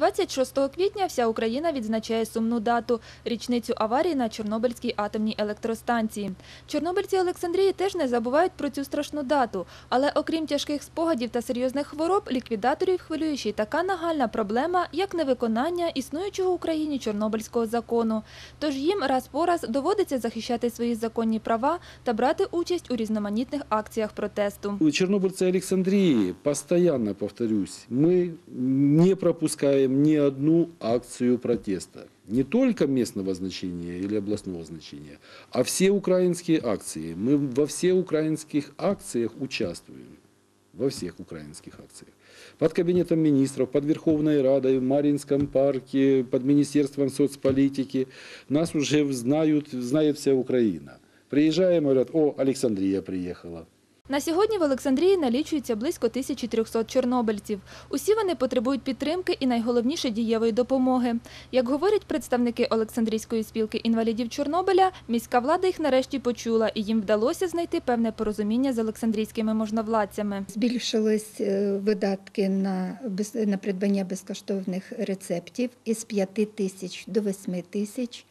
26 квітня вся Україна відзначає сумну дату – річницю аварії на Чорнобильській атомній електростанції. Чорнобильці Олександрії теж не забувають про цю страшну дату. Але окрім тяжких спогадів та серйозних хвороб, ліквідаторів хвилює ще й така нагальна проблема, як невиконання існуючого в Україні Чорнобильського закону. Тож їм раз по раз доводиться захищати свої законні права та брати участь у різноманітних акціях протесту. Чернобыльцы Александрии, постоянно повторюсь, мы не пропускаем ни одну акцию протеста. Не только местного значения или областного значения, а все украинские акции. Мы во всех украинских акциях участвуем. Во всех украинских акциях. Под кабинетом министров, под Верховной Радой, в Маринском парке, под Министерством соцполитики. Нас уже знают, знает вся Украина. Приезжаем, говорят, о, Александрия приехала. На сьогодні в Олександрії налічується близько 1300 чорнобильців. Усі вони потребують підтримки і найголовніше дієвої допомоги. Як говорять представники Олександрійської спілки інвалідів Чорнобиля, міська влада їх нарешті почула і їм вдалося знайти певне порозуміння з олександрійськими можновладцями. Збільшились е, видатки на, на придбання безкоштовних рецептів із 5 тисяч до 8 тисяч.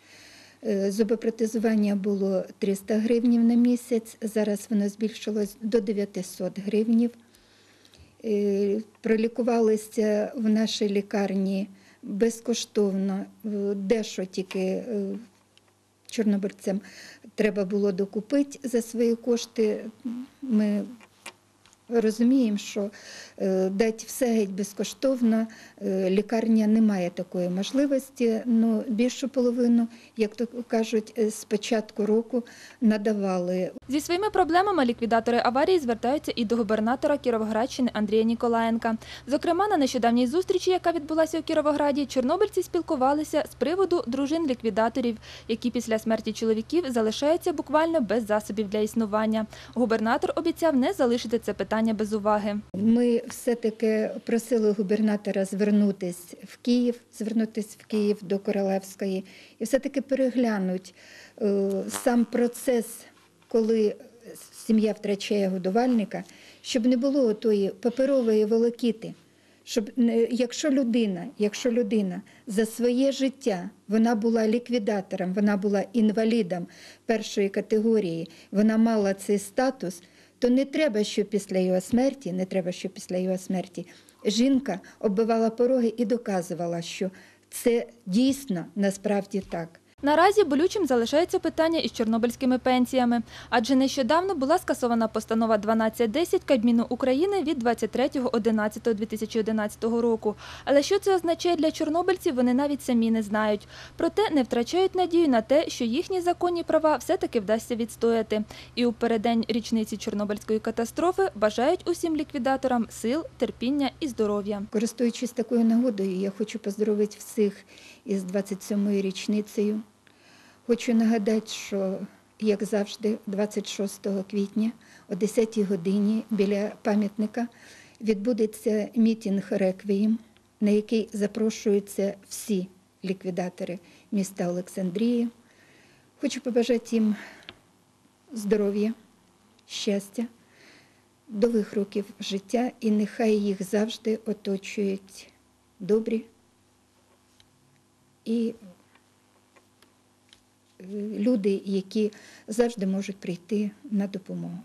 Е, Зубопротезування було 300 гривнів на місяць, зараз воно збільшилось до 900 гривнів. Е, Пролікувалися в нашій лікарні безкоштовно, дещо тільки е, чорнобильцям треба було докупити за свої кошти. Ми розуміємо, що е, дати все геть безкоштовно, е, лікарня не має такої можливості, але більшу половину, як то кажуть, е, з початку року надавали Зі своїми проблемами ліквідатори аварії звертаються і до губернатора Кіровоградщини Андрія Ніколаєнка. Зокрема, на нещодавній зустрічі, яка відбулася у Кіровограді, чорнобильці спілкувалися з приводу дружин ліквідаторів, які після смерті чоловіків залишаються буквально без засобів для існування. Губернатор обіцяв не залишити це питання без уваги. Ми все-таки просили губернатора звернутися в Київ, звернутися в Київ до Королевської і все-таки переглянути е, сам процес, коли сім'я втрачає годувальника, щоб не було тої паперової волокіти. Щоб якщо людина, якщо людина за своє життя вона була ліквідатором, вона була інвалідом першої категорії, вона мала цей статус, то не треба, щоб після його смерті, не треба, щоб після його смерті жінка оббивала пороги і доказувала, що це дійсно насправді так. Наразі болючим залишається питання із чорнобильськими пенсіями, адже нещодавно була скасована постанова 1210 Кабміну України від 23.11.2011 року. Але що це означає для чорнобильців, вони навіть самі не знають. Проте не втрачають надію на те, що їхні законні права все-таки вдасться відстояти. І у переддень річниці Чорнобильської катастрофи бажають усім ліквідаторам сил, терпіння і здоров'я. Користуючись такою нагодою, я хочу поздоровити всіх із 27-ю річницею. Хочу нагадати, що, як завжди, 26 квітня о 10 годині біля пам'ятника відбудеться мітінг реквієм, на який запрошуються всі ліквідатори міста Олександрії. Хочу побажати їм здоров'я, щастя, довгих років життя, і нехай їх завжди оточують добрі і люди, які завжди можуть прийти на допомогу.